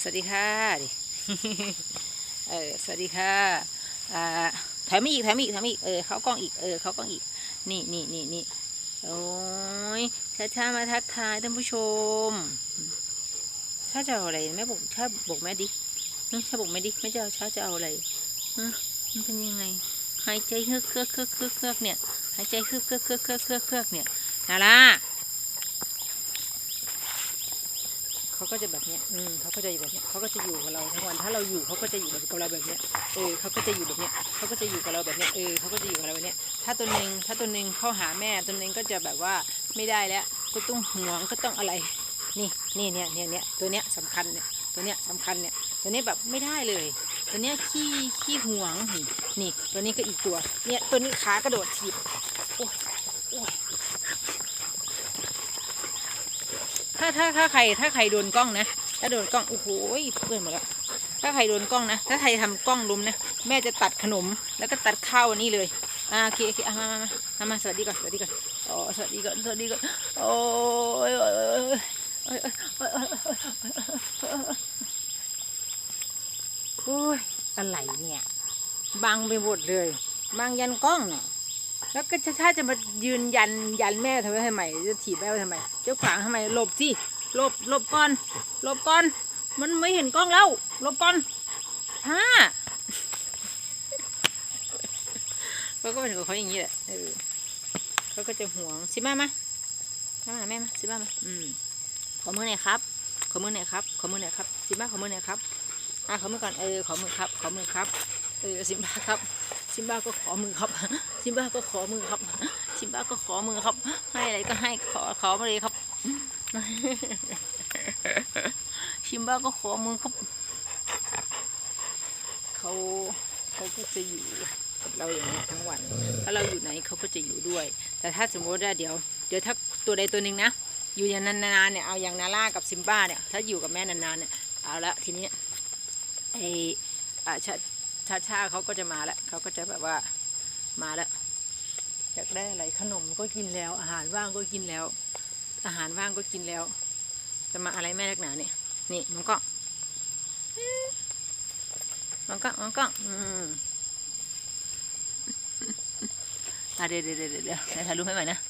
สวัสดีค่ะดิเออสวัสดีค่ะอ่าถอยมาอีกถอยมาอีกถอยมาอีกเออเขากล้องอีกเออเขากล้องอีก นี่นี่นี่นี่โอ้ยช้าช้าๆมาทักทายท่านผู้ชมช้าจะเอาอะไรแม่บอกช้าบอกแม่ดิช้าบอกแม่ดิแม่จะเอาช้าจะเอาอะไรมันเป็นยังไงหายใจเฮือกเฮือกเฮือกเฮือกเฮือกเนี่ยหายใจเฮือกเฮือกเฮือกเฮือกเฮือกเฮือกเนี่ยนาล่า เขาก็จะแบบเนี้ยอืมเขาก็จะอยู่แบบเนี้ยเขาก็จะอยู่กับเราทั้งวัน ถ้าเราอยู่เขาก็จะอยู่แบบกับเราแบบเนี้ย เออเขาก็จะอยู่แบบเนี้ยเขาก็จะอยู่กับเราแบบเนี้ย เออเขาก็จะอยู่กับเราแบบเนี้ย ถ้าตัวหนึ่งถ้าตัวหนึ่งเข้าหาแม่ตัวหนึ่งก็จะแบบว่าไม่ได้แล้ว ก็ต้องห่วงก็ต้องอะไร นี่นี่เนี่ยเนี่ยเนี่ยตัวเนี้ยสำคัญเนี่ย ตัวเนี้ยสำคัญเนี่ย ตัวนี้แบบไม่ได้เลย ตัวเนี้ยขี้ขี้ห่วงนี่นี่ ตัวนี้ก็อีกตัว เนี่ยตัวนี้ขากระโดดถีบ โอ้ยโอ้ยาถ้าถ้าใครถ้าใครโดนกล้องนะ ถ้าโดนกล้องโอ้โหเพื่อนหมดแล้ว ถ้าใครโดนกล้องนะ ถ้าใครทำกล้องลุมนะ แม่จะตัดขนมแล้วก็ตัดข้าวอันนี้เลย อ่าโอเคโอเคมามามามาสวัสดีก่อนสวัสดีก่อนอ๋อสวัสดีก่อนสวัสดีก่อนโอ้ยโอ้ยอะไรเนี่ย บังไปหมดเลย บังยันกล้องเนี่ย แล้วก็ชาติจะมายืนยันยันแม่ทำไมทำไมจะถีบแม่ไว้ทำไมเจ้าขวางทำไมหลบที่หลบหลบก่อนหลบก่อน มันไม่เห็นกล้องแล้วหลบก่อนฮ่าเขาก็เป็นของเขาอย่างนี้แหละเออเขาก็จะห่วงสิมามามาหาแม่มาสิมามาอืมขอมือหน่อยครับ ขอมือหน่อยครับ ขอมือหน่อยครับสิมาขอมือหน่อยครับอะขอมือก่อนเออขอมือครับ ขอมือครับเออสิมบ้าครับ สิมบ้าก็ขอมือครับสิมบ้าก็ขอมือครับสิมบ้าก็ขอมือครับ ให้อะไรก็ให้ขอขอมาเลยครับชิมบ้าก็ขอมือครับ เขาเขาก็จะอยู่กับเราอย่างนี้ทั้งวัน ถ้าเราอยู่ไหนเขาก็จะอยู่ด้วย แต่ถ้าสมมติว่าเดี๋ยว เดี๋ยวถ้าตัวใดตัวหนึ่งนะ อยู่อย่างนานๆเนี่ย เอาอย่างนาร่ากับซิมบ้าเนี่ย ถ้าอยู่กับแม่นานๆเนี่ย เอาละทีนี้ไออาชา ช้าชาเขาก็จะมาแล้วเขาก็จะแบบว่ามาแล้วอยากได้อะไรขนมก็กินแล้ว อาหารว่างก็กินแล้ว อาหารว่างก็กินแล้ว จะมาอะไรแม่เล็กหนาเนี่ย นี่มันก็มันก็มันก็อืมอะเดี๋ยวเดี๋ยวเดี๋ยวเดี๋ยวถ่ายรูปให้ใหม่นะ